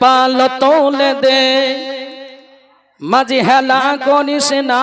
পাল তোলে দে। মাঝি হেলা করিস না।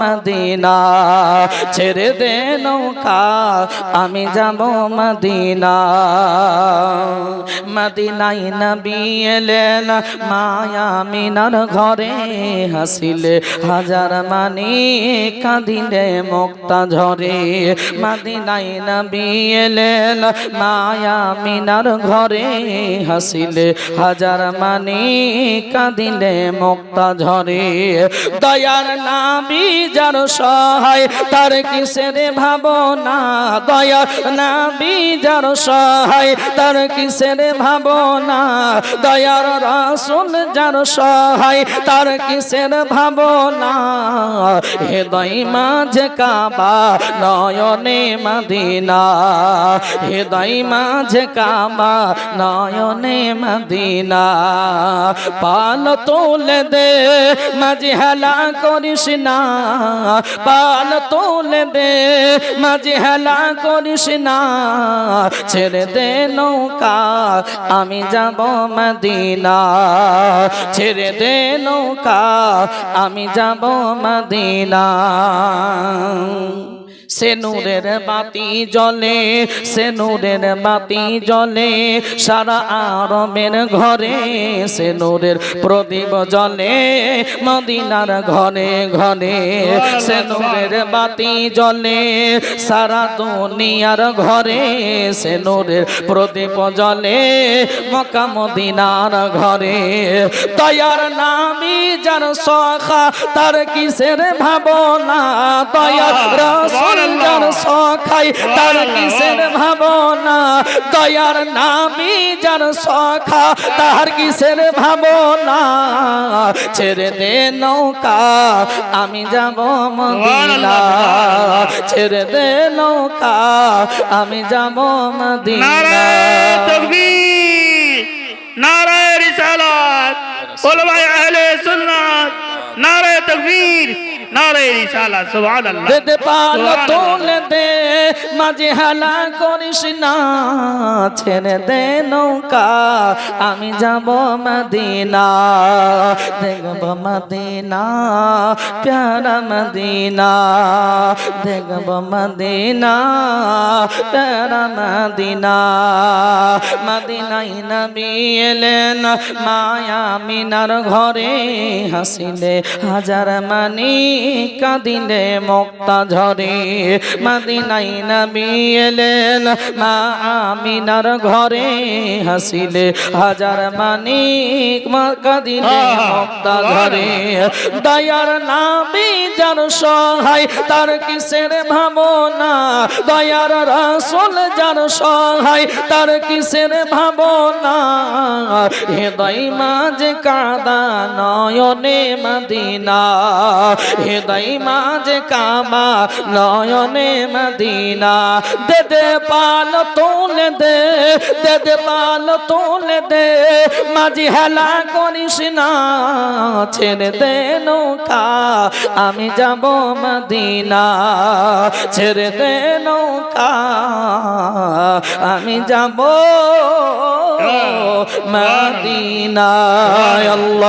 মদিনা। ছেড়ে দে নৌকা, আমি যাব মদিনা। মদিনাই নবী এলেন, মায়া মিনার ঘরে হাসিলে, হাজার মানি কাঁদিলে মুক্তা ঝরে। মদিনাই নবী এলেন, মায়া মিনার ঘরে হাসিলে, হাজার মানি কাঁদিলে মুক্তা ঝরে। দয়ার নাবি যার সহায়, তার কিসের ভাবনা দয়া? নবী যার সহায়, তার কিসের ভাবনা দয়ার রাসুল যার সহায়, তার কিসের ভাবনা হৃদয় মাঝে কাবা, নয়নে মদিনা। হৃদয় মাঝে কাবা, নয়নে মদিনা। পাল তোলে দে মাঝে হেলা করিস না। পাল তোলে দে মাঝে হেলা করিস না। ছেড়ে দে নৌকা, আমি যাব মদিনা। ছেড়ে দে নৌকা, আমি যাব মদিনা। মদিনা সে নূরের বাতি জ্বলে সে নূরের বাতি জ্বলে সারা আরবের ঘরে সে নূরের প্রদীপ জ্বলে মদিনার ঘরে ঘরে সে নূরের বাতি জ্বলে সারা দুনিয়ার ঘরে সে নূরের প্রদীপ জ্বলে মকা মদিনার ঘরে তয়ার নামি যার সখা তার কিসের ভাবনা? দয়ার রসুল যার সখাই, তার কিসের ভাবনা? দয়ার নামি যার সখা তার কিসের ভাবনা? ছেড়ে দে নৌকা, আমি যাব মদিনা। ছেড়ে দে নৌকা, আমি যাব মদিনা। নারায় রিসালাত। ওলামায়ে আহলে সুন্নাত, নারায় তকবীর। নারায় রিসালাত সুবহানাল্লাহ। দে দে পাল তোলে দে মাঝে হালা করিস না ছেড়ে দে নৌকা আমি যাব মদিনা দেখব মদিনা প্যারা মদিনা দেখব মদিনা প্যারা মদিনা। মদিনাই নবী এলেন মায়া মিনার ঘরে হাসিলে হাজার মানি কাঁদিলে মুক্তা ঝরে। মদিনাই নবী এলেন, মা আমিনার ঘরে হাসিলে। হাজার মানিক মানি কাঁদিলে মুক্তা ঝরে। দয়ার নাবি যার সহায়, তার কিসের ভাবনা? দয়ার রসুল যার সহায়, তার কিসের ভাবনা? হৃদয় মাঝে কাদা নয়নে মদিনা। হৃদয় মাঝে কামা নয়নে মদিনা। দে দে পাল তোলে দে দে দে পাল তোলে দে। মাঝি হেলা করিস না ছেড়ে দে নৌকা আমি যাব মদিনা। ছেড়ে দে নৌকা আমি যাব মদিনা। আল্লাহ।